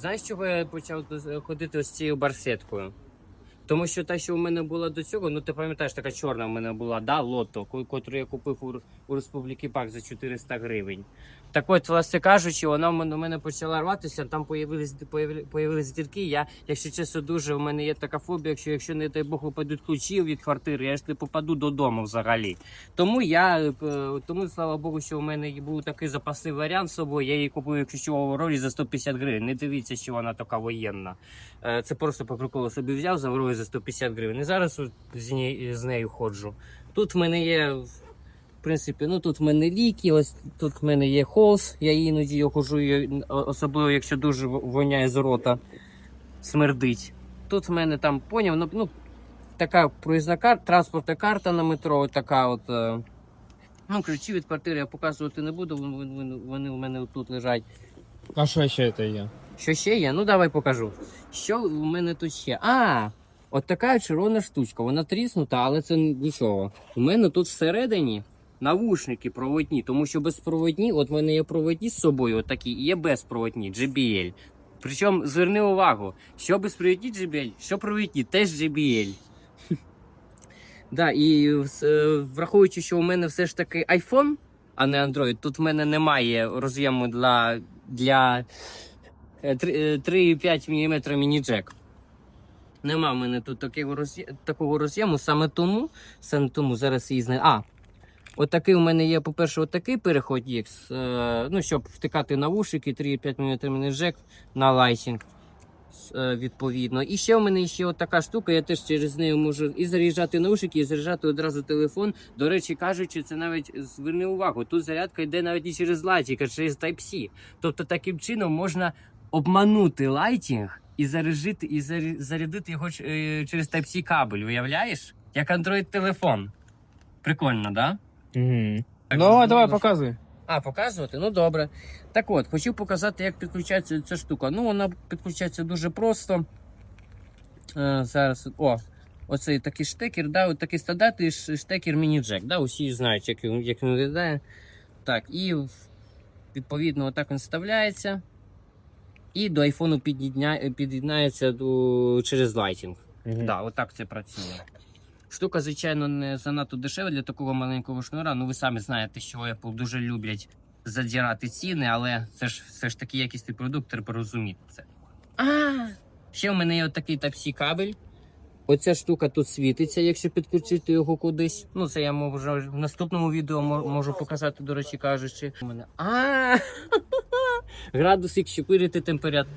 Знаєш, чого я почав ходити з цією барсеткою? Тому що та, що у мене була до цього, ну ти пам'ятаєш, така чорна в мене була, да, лото, котру я купив у, у Республіки Пак за 400 гривень. Так от, власне кажучи, вона в мене, почала рватися, там появились, дірки. Я, якщо чесно, дуже, у мене є така фобія, якщо, якщо не дай Бог, випадуть ключі від квартири, я ж не попаду додому взагалі. Тому я, е, тому слава Богу, що у мене був такий запасний варіант з собою. Я її купив як ключового ролі за 150 гривень. Не дивіться, що вона така воєнна. Е, Це просто по приколу собі взяв за за 150 гривень. І зараз з, нею, з нею ходжу. Тут в мене є. В принципі, ну тут в мене ліки, ось тут в мене є холс, я іноді його хожу, особливо якщо дуже воняє з рота, смердить. Тут в мене там поняв, ну, ну така проїзна карта, транспортна карта на метро, така от. е, Ну, ключі від квартири я показувати не буду, вони, у мене тут лежать. А що ще це є? Що ще є? Ну давай покажу. Що у мене тут ще? А! От така червона штучка, вона тріснута, але це нічого. У мене тут всередині навушники проводні, тому що безпроводні, от в мене є проводні з собою, от такі, є безпроводні JBL. Причому зверни увагу, що безпровідні JBL, що провідні, теж JBL. Да, і е, враховуючи, що у мене все ж таки iPhone, а не Android, тут в мене немає роз'єму для, для е, е, 3,5 мм міні-джек. Нема в мене тут такого, роз'є- такого роз'єму, саме тому, саме тому зараз її знаю. А, отакий у мене є, по-перше, отакий переход X, е, ну, щоб втикати навушники, 3,5 мм міні-джек на лайтінг. е, Відповідно. І ще у мене ще от така штука, я теж через неї можу і заряджати наушники, і заряджати одразу телефон. До речі, кажучи, це навіть зверни увагу. Тут зарядка йде навіть не через Lightning, а через Type-C. Тобто таким чином можна обманути лайтінг і заряджити, і зарядити його е, через Type-C кабель. Уявляєш? Як Android телефон. Прикольно, да? Угу. Так, ну, давай, ну, показуй. А, показувати? Ну добре. Так от, хочу показати, як підключається ця штука. Ну, вона підключається дуже просто. Е, зараз. О, оцей такий штекер, да, от такий стандартний штекер міні-джек. Да, усі знають, як він, як він виглядає. Так, і відповідно отак він вставляється. І до айфону під'єднається через лайтінг. Угу. Да, отак це працює. Штука, звичайно, не занадто дешева для такого маленького шнура. Ну, ви самі знаєте, що Apple дуже люблять задірати ціни, але це ж все ж таки якісний продукт, треба розуміти це. А, ще в мене є такий Type-C кабель. Оця штука тут світиться, якщо підключити його кудись. Ну, це я можу в наступному відео можу показати, до речі кажучи. У мене. А, градусик щепирити температуру.